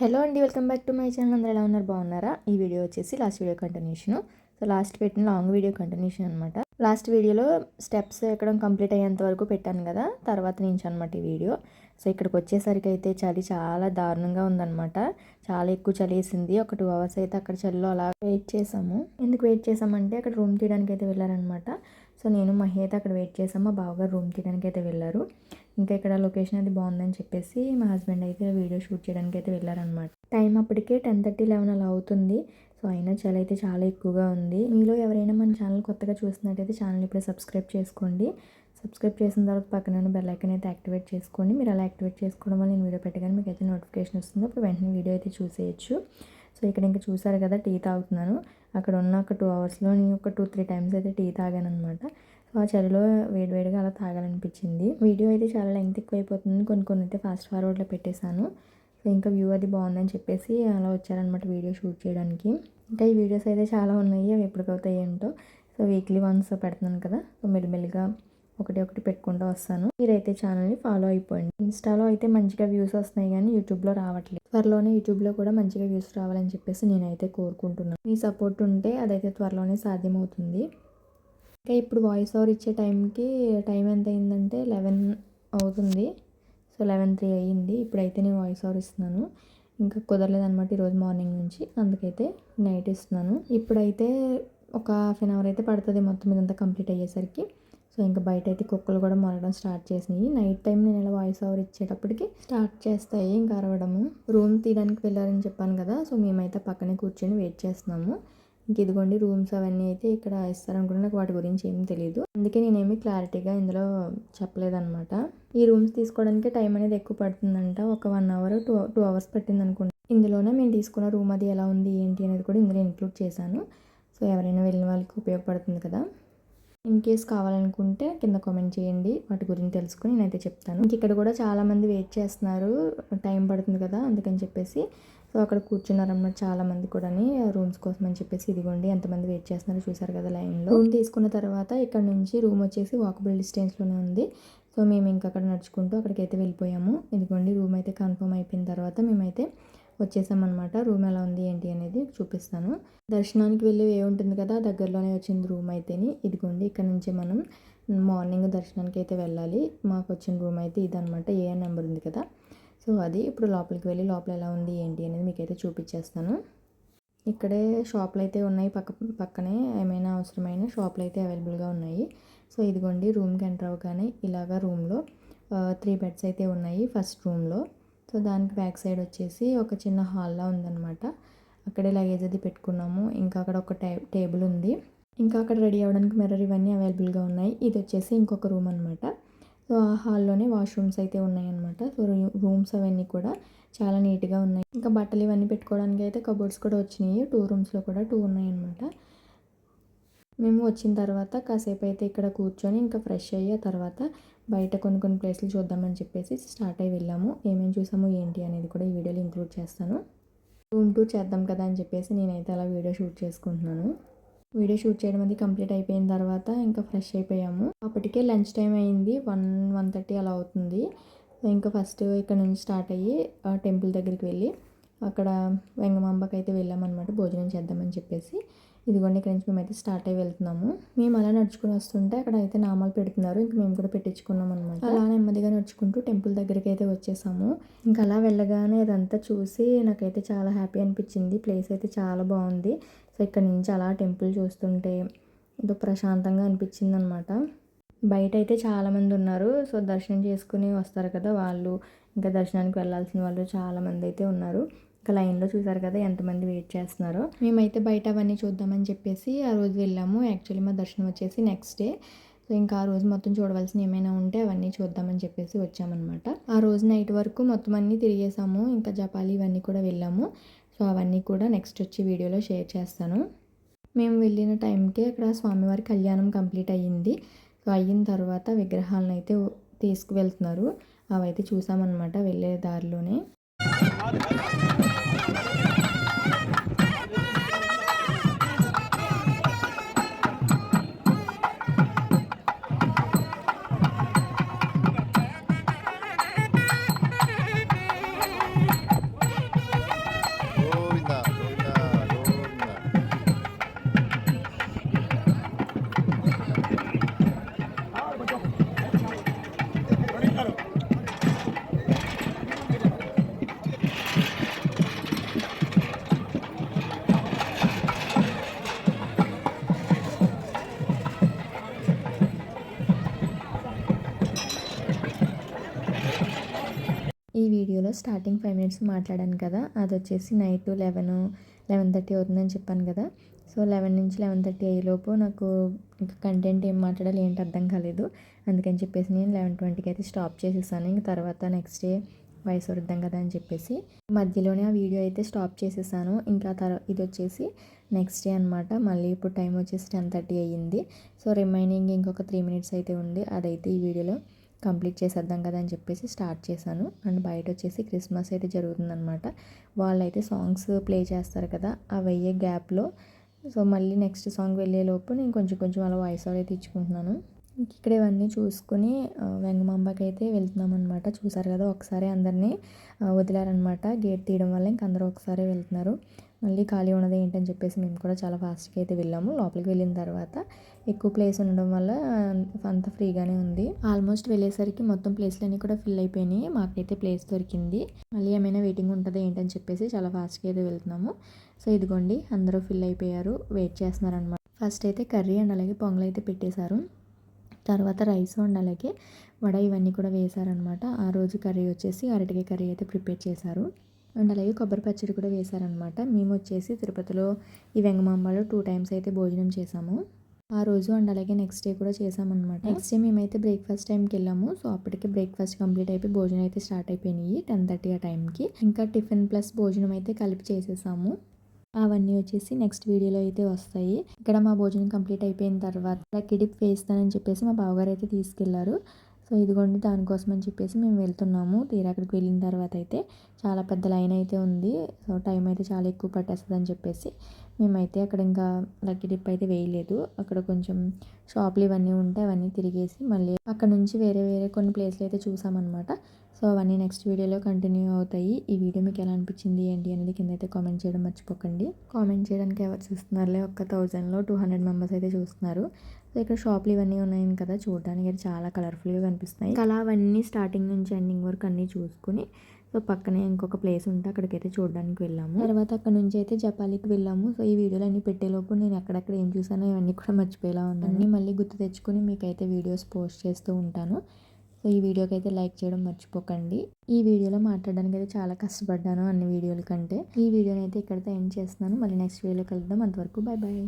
Hello అండి welcome back to my channel. అందరూ ఎలా ఉన్నారు? బాగున్నారా? ఈ వీడియో వచ్చేసి last video continuation. So last పెట్టిన లాంగ్ వీడియో కంటిన్యూషన్ అనమాట లాస్ట్ వీడియోలో స్టెప్స్ ఎక్కడం కంప్లీట్ అయ్యేంత వరకు పెట్టాను కదా తర్వాత నుంచి అనమాట ఈ వీడియో. సో ఇక్కడికి వచ్చేసరికి అయితే చలి చాలా దారుణంగా ఉందన్నమాట. చాలా ఎక్కువ చలి వేసింది. ఒక టూ అవర్స్ అయితే అక్కడ చలిలో అలా వెయిట్ చేసాము. ఎందుకు వెయిట్ చేసామంటే అక్కడ రూమ్ తీయడానికి అయితే వెళ్ళారనమాట సో నేను మహి అయితే అక్కడ వెయిట్ చేసాము మా బావగారు రూమ్ తీయడానికి అయితే వెళ్ళారు. ఇంకా ఇక్కడ లొకేషన్ అది బాగుందని చెప్పేసి మా హస్బెండ్ అయితే వీడియో షూట్ చేయడానికి అయితే వెళ్ళారనమాట టైం అప్పటికే టెన్ థర్టీ లెవెన్ అలా అవుతుంది. సో అయినా చలి అయితే చాలా ఎక్కువగా ఉంది. మీలో ఎవరైనా మన ఛానల్ కొత్తగా చూసినట్టయితే ఛానల్ ఇప్పుడే సబ్స్క్రైబ్ చేసుకోండి. సబ్స్క్రైబ్ చేసిన తర్వాత పక్కన బెల్ ఐకన్ అయితే యాక్టివేట్ చేసుకోండి. మీరు అలా యాక్టివేట్ చేసుకోవడం వల్ల నేను వీడియో పెట్టగానే మీకు అయితే నోటిఫికేషన్ వస్తుంది. అప్పుడు వెంటనే వీడియో అయితే చూసేయచ్చు. సో ఇక్కడ ఇంకా చూసారు కదా టీ తాగుతున్నాను. అక్కడ ఉన్న ఒక టూ అవర్స్లో నేను ఒక టూ త్రీ టైమ్స్ అయితే టీ తాగాను అనమాట ఆ చలిలో వేడివేడిగా అలా తాగాలనిపించింది. వీడియో అయితే చాలా లెంగ్త్ ఎక్కువైపోతుంది. కొన్ని కొన్ని అయితే ఫాస్ట్ ఫార్వర్డ్లో పెట్టేశాను. సో ఇంకా వ్యూ అది బాగుందని చెప్పేసి అలా వచ్చారనమాట వీడియో షూట్ చేయడానికి. ఇంకా ఈ వీడియోస్ అయితే చాలా ఉన్నాయి. అవి ఎప్పటికవుతాయి ఏంటో. సో వీక్లీ వన్స్ పెడుతున్నాను కదా. సో మెల్లిమెల్లిగా ఒకటి ఒకటి పెట్టుకుంటూ వస్తాను. మీరైతే ఛానల్ని ఫాలో అయిపోయింది ఇన్స్టాలో అయితే మంచిగా వ్యూస్ వస్తున్నాయి కానీ యూట్యూబ్లో రావట్లేదు. త్వరలోనే యూట్యూబ్లో కూడా మంచిగా వ్యూస్ రావాలని చెప్పేసి నేనైతే కోరుకుంటున్నాను. మీ సపోర్ట్ ఉంటే అదైతే త్వరలోనే సాధ్యమవుతుంది. ఇంకా ఇప్పుడు వాయిస్ ఓవర్ ఇచ్చే టైంకి టైం ఎంత అయిందంటే లెవెన్ అవుతుంది. సో లెవెన్ త్రీ అయ్యింది. ఇప్పుడైతే నేను వాయిస్ ఓవర్ ఇస్తున్నాను. ఇంకా కుదరలేదనమాట ఈరోజు మార్నింగ్ నుంచి. అందుకైతే నైట్ ఇస్తున్నాను. ఇప్పుడైతే ఒక హాఫ్ అన్ అవర్ అయితే పడుతుంది మొత్తం ఇదంతా కంప్లీట్ అయ్యేసరికి. సో ఇంకా బయట అయితే కుక్కలు కూడా మొరడం స్టార్ట్ చేసినాయి. నైట్ టైం నేను ఇలా వాయిస్ ఓవర్ ఇచ్చేటప్పటికి స్టార్ట్ చేస్తాయి. ఇంకా అరవడము. రూమ్ తీయడానికి వెళ్ళారని చెప్పాను కదా. సో మేమైతే పక్కనే కూర్చొని వెయిట్ చేస్తున్నాము. ఇంక ఇదిగోండి రూమ్స్ అవన్నీ అయితే ఇక్కడ ఇస్తారనుకుంటే నాకు వాటి గురించి ఏం తెలియదు అందుకే నేనేమి క్లారిటీగా ఇందులో చెప్పలేదన్నమాట. ఈ రూమ్స్ తీసుకోవడానికి టైం అనేది ఎక్కువ పడుతుందంట. ఒక one hour two two hours పట్టింది అనుకుంటా ఇందులోనే మేము తీసుకున్న రూమ్ అది ఎలా ఉంది ఏంటి అనేది కూడా ఇందులో ఇంక్లూడ్ చేశాను. సో ఎవరైనా వెళ్ళిన వాళ్ళకి ఉపయోగపడుతుంది కదా. ఇన్ కేస్ కావాలనుకుంటే కింద కామెంట్ చేయండి. వాటి గురించి తెలుసుకుని నేనైతే చెప్తాను. ఇంక ఇక్కడ కూడా చాలామంది వెయిట్ చేస్తున్నారు. టైం పడుతుంది కదా అందుకని చెప్పేసి. సో అక్కడ కూర్చున్నారన్నమాట చాలామంది కూడా రూమ్స్ కోసం అని చెప్పేసి ఇదిగోండి ఎంతమంది వెయిట్ చేస్తున్నారో చూసారు కదా లైన్లో. రూమ్ తీసుకున్న తర్వాత ఇక్కడ నుంచి రూమ్ వచ్చేసి వాకబుల్ డిస్టెన్స్లోనే ఉంది. సో మేము ఇంకా అక్కడ నడుచుకుంటూ అక్కడికైతే వెళ్ళిపోయాము. ఇదిగోండి రూమ్ అయితే కన్ఫర్మ్ అయిపోయిన తర్వాత మేమైతే వచ్చేసామన్నమాట. రూమ్ ఎలా ఉంది ఏంటి అనేది చూపిస్తాను. దర్శనానికి వెళ్ళి ఏ ఉంటుంది కదా దగ్గరలోనే వచ్చింది రూమ్ అయితేని. ఇదిగోండి ఇక్కడ నుంచి మనం మార్నింగ్ దర్శనానికి అయితే వెళ్ళాలి. మాకు వచ్చిన రూమ్ అయితే ఇదనమాట ఏ నెంబర్ ఉంది కదా. సో అది ఇప్పుడు లోపలికి వెళ్ళి లోపల ఎలా ఉంది ఏంటి అనేది మీకైతే చూపించేస్తాను. ఇక్కడే షాపులు అయితే ఉన్నాయి. పక్క పక్కనే ఏమైనా అవసరమైన షాపులు అయితే అవైలబుల్గా ఉన్నాయి. సో ఇదిగోండి రూమ్కి ఎంటర్ అవ్వగానే ఇలాగా రూమ్లో త్రీ బెడ్స్ అయితే ఉన్నాయి ఫస్ట్ రూమ్లో సో దానికి బ్యాక్ సైడ్ వచ్చేసి ఒక చిన్న హాల్లా ఉందన్నమాట. అక్కడే లగేజ్ అది పెట్టుకున్నాము. ఇంకా అక్కడ ఒక టే టేబుల్ ఉంది. ఇంకా అక్కడ రెడీ అవ్వడానికి మిర్రర్ ఇవన్నీ అవైలబుల్గా ఉన్నాయి. ఇది వచ్చేసి ఇంకొక రూమ్ అనమాట సో ఆ హాల్లోనే వాష్రూమ్స్ అయితే ఉన్నాయన్నమాట. సో రూమ్స్ అవన్నీ కూడా చాలా నీట్గా ఉన్నాయి. ఇంకా బట్టలు ఇవన్నీ పెట్టుకోవడానికి అయితే కబోర్డ్స్ కూడా వచ్చినాయి. టూ రూమ్స్లో కూడా టూ ఉన్నాయన్నమాట. మేము వచ్చిన తర్వాత కాసేపు అయితే ఇక్కడ కూర్చొని ఇంకా ఫ్రెష్ అయ్యే తర్వాత బయట కొన్ని కొన్ని ప్లేసులు చూద్దామని చెప్పేసి స్టార్ట్ అయ్యి వెళ్ళాము. ఏమేమి చూసాము ఏంటి అనేది కూడా ఈ వీడియోలో ఇంక్లూడ్ చేస్తాను. రూమ్ టూర్ చేద్దాం కదా అని చెప్పేసి నేనైతే అలా వీడియో షూట్ చేసుకుంటున్నాను. వీడియో షూట్ చేయడం అది కంప్లీట్ అయిపోయిన తర్వాత ఇంకా ఫ్రెష్ అయిపోయాము. అప్పటికే లంచ్ టైం అయింది. వన్ వన్ థర్టీ అలా అవుతుంది. ఇంకా ఫస్ట్ ఇక్కడ నుంచి స్టార్ట్ అయ్యి టెంపుల్ దగ్గరికి వెళ్ళి అక్కడ వెంగమాంబకి అయితే వెళ్ళామన్నమాట. భోజనం చేద్దామని చెప్పేసి. ఇదిగోండి ఇక్కడ నుంచి మేమైతే స్టార్ట్ అయ్యి వెళ్తున్నాము. మేము అలా నడుచుకుని వస్తుంటే అక్కడ అయితే నామాలు పెడుతున్నారు. ఇంక మేము కూడా పెట్టించుకున్నాం అనమాట అలా నెమ్మదిగా నడుచుకుంటూ టెంపుల్ దగ్గరికి అయితే వచ్చేసాము. ఇంకా అలా వెళ్ళగానే అదంతా చూసి నాకైతే చాలా హ్యాపీ అనిపించింది. ప్లేస్ అయితే చాలా బాగుంది. సో ఇక్కడ నుంచి అలా టెంపుల్ చూస్తుంటే ఏదో ప్రశాంతంగా అనిపించింది అనమాట బయట అయితే చాలామంది ఉన్నారు. సో దర్శనం చేసుకుని వస్తారు కదా వాళ్ళు. ఇంకా దర్శనానికి వెళ్ళాల్సిన వాళ్ళు చాలామంది అయితే ఉన్నారు. ఇంకా లైన్లో చూసారు కదా ఎంతమంది వెయిట్ చేస్తున్నారో. మేమైతే బయట అవన్నీ చూద్దామని చెప్పేసి ఆ రోజు వెళ్ళాము. యాక్చువల్లీ మా దర్శనం వచ్చేసి నెక్స్ట్ డే. సో ఇంకా ఆ రోజు మొత్తం చూడవలసిన ఏమైనా ఉంటే అవన్నీ చూద్దామని చెప్పేసి వచ్చామన్నమాట ఆ రోజు నైట్ వరకు మొత్తం అన్నీ తిరిగేసాము. ఇంకా జపాలి ఇవన్నీ కూడా వెళ్ళాము. సో అవన్నీ కూడా నెక్స్ట్ వచ్చి వీడియోలో షేర్ చేస్తాను. మేము వెళ్ళిన టైంకి అక్కడ స్వామివారి కళ్యాణం కంప్లీట్ అయ్యింది. సో అయిన తర్వాత విగ్రహాలను అయితే తీసుకువెళ్తున్నారు. అవైతే చూసామన్నమాట వెళ్ళే దారిలోనే. ఈ వీడియోలో స్టార్టింగ్ ఫైవ్ మినిట్స్ మాట్లాడాను కదా. అది వచ్చేసి నైట్ లెవెన్ లెవెన్ థర్టీ అవుతుందని చెప్పాను కదా. సో లెవెన్ నుంచి లెవెన్ థర్టీ అయ్యేలోపు నాకు ఇంకా కంటెంట్ ఏం మాట్లాడాలి ఏంటి అర్థం కాలేదు. అందుకని చెప్పేసి నేను లెవెన్ ట్వంటీకి అయితే స్టాప్ చేసేసాను. ఇంక తర్వాత నెక్స్ట్ డే వయసు వృద్ధం కదా అని చెప్పేసి మధ్యలోనే ఆ వీడియో అయితే స్టాప్ చేసేసాను. ఇంకా తర్వాత ఇది వచ్చేసి నెక్స్ట్ డే అనమాట మళ్ళీ ఇప్పుడు టైం వచ్చేసి టెన్ థర్టీ అయ్యింది. సో రిమైనింగ్ ఇంకొక త్రీ మినిట్స్ అయితే ఉంది. అదైతే ఈ వీడియోలో కంప్లీట్ చేసేద్దాం కదా అని చెప్పేసి స్టార్ట్ చేశాను. అండ్ బయట వచ్చేసి క్రిస్మస్ అయితే జరుగుతుందనమాట వాళ్ళు అయితే సాంగ్స్ ప్లే చేస్తారు కదా అవి అయ్యే గ్యాప్లో. సో మళ్ళీ నెక్స్ట్ సాంగ్ వెళ్ళే లోపు నేను కొంచెం కొంచెం అలా వాయిస్ ఓవర్ అయితే ఇచ్చుకుంటున్నాను. ఇక్కడ ఇవన్నీ చూసుకుని వెంగమాంబకి అయితే వెళ్తున్నాం అనమాట చూసారు కదా ఒకసారి అందరినీ వదిలారనమాట గేట్ తీయడం వల్ల ఇంక అందరూ ఒకసారి వెళ్తున్నారు. మళ్ళీ ఖాళీ ఉన్నది ఏంటని చెప్పేసి మేము కూడా చాలా ఫాస్ట్గా అయితే వెళ్ళాము. లోపలికి వెళ్ళిన తర్వాత ఎక్కువ ప్లేస్ ఉండడం వల్ల అంత ఫ్రీగానే ఉంది. ఆల్మోస్ట్ వెళ్ళేసరికి మొత్తం ప్లేస్లన్నీ కూడా ఫిల్ అయిపోయినాయి. మాకైతే ప్లేస్ దొరికింది. మళ్ళీ ఏమైనా వెయిటింగ్ ఉంటుందా ఏంటని చెప్పేసి చాలా ఫాస్ట్గా అయితే వెళ్తున్నాము. సో ఇదిగోండి అందరూ ఫిల్ అయిపోయారు. వెయిట్ చేస్తున్నారనమాట ఫస్ట్ అయితే కర్రీ అండ్ అలాగే పొంగల్ అయితే పెట్టేశారు. తర్వాత రైస్ అండ్ అలాగే వడ ఇవన్నీ కూడా వేశారనమాట ఆ రోజు కర్రీ వచ్చేసి అరటికాయ కర్రీ అయితే ప్రిపేర్ చేశారు. అండ్ అలాగే కొబ్బరి పచ్చడి కూడా వేశారనమాట. మేము వచ్చేసి తిరుపతిలో ఈ వెంగమాంబలో టూ టైమ్స్ అయితే భోజనం చేసాము ఆ రోజు అండ్ అలాగే నెక్స్ట్ డే కూడా చేసామన్నమాట నెక్స్ట్ డే మేమైతే బ్రేక్ఫాస్ట్ టైంకి వెళ్ళాము. సో అప్పటికే బ్రేక్ఫాస్ట్ కంప్లీట్ అయిపోయి భోజనం అయితే స్టార్ట్ అయిపోయినాయి టెన్ థర్టీ ఆ టైంకి ఇంకా టిఫిన్ ప్లస్ భోజనం అయితే కలిపి చేసేసాము. అవన్నీ వచ్చేసి నెక్స్ట్ వీడియోలో అయితే వస్తాయి. ఇక్కడ మా భోజనం కంప్లీట్ అయిపోయిన తర్వాత కిడిప్ వేస్తానని చెప్పేసి మా బావగారు అయితే తీసుకెళ్ళారు. సో ఇదిగోండి దానికోసం అని చెప్పేసి మేము వెళ్తున్నాము. తీరా అక్కడికి వెళ్ళిన తర్వాత అయితే చాలా పెద్ద లైన్ అయితే ఉంది. సో టైం అయితే చాలా ఎక్కువ పట్టేస్తుంది అని చెప్పేసి మేమైతే అక్కడ ఇంకా లక్కీ డిప్ అయితే వేయలేదు. అక్కడ కొంచెం షాపులు ఇవన్నీ ఉంటే అవన్నీ తిరిగేసి మళ్ళీ అక్కడ నుంచి వేరే వేరే కొన్ని ప్లేస్లు అయితే చూసామన్నమాట. సో అవన్నీ నెక్స్ట్ వీడియోలో కంటిన్యూ అవుతాయి. ఈ వీడియో మీకు ఎలా అనిపించింది ఏంటి అనేది కింద అయితే కామెంట్ చేయడం మర్చిపోకండి. కామెంట్ చేయడానికి ఎవరు చూస్తున్నారులే? ఒక్క థౌజండ్లో టూ హండ్రెడ్ మెంబర్స్ అయితే చూస్తున్నారు. సో ఇక్కడ షాప్లు ఇవన్నీ ఉన్నాయి కదా చూడడానికి అయితే చాలా కలర్ఫుల్గా కనిపిస్తున్నాయి. అలా అవన్నీ స్టార్టింగ్ నుంచి ఎండింగ్ వరకు అన్నీ చూసుకుని సో పక్కనే ఇంకొక ప్లేస్ ఉంటే అక్కడికైతే చూడడానికి వెళ్ళాము. తర్వాత అక్కడ నుంచి అయితే జపాలికి వెళ్ళాము. సో ఈ వీడియోలు అన్ని పెట్టేలోపు నేను ఎక్కడెక్కడ ఏం చూసానో ఇవన్నీ కూడా మర్చిపోయేలా ఉన్నాను. మళ్ళీ గుర్తు తెచ్చుకుని మీకైతే వీడియోస్ పోస్ట్ చేస్తూ ఉంటాను. సో ఈ వీడియోకి అయితే లైక్ చేయడం మర్చిపోకండి. ఈ వీడియోలో మాట్లాడడానికి అయితే చాలా కష్టపడ్డాను అన్ని వీడియోల కంటే. ఈ వీడియోని అయితే ఇక్కడితో ఎండ్ చేస్తున్నాను. మళ్ళీ నెక్స్ట్ వీడియోలో కలుద్దాం. అంతవరకు బాయ్ బాయ్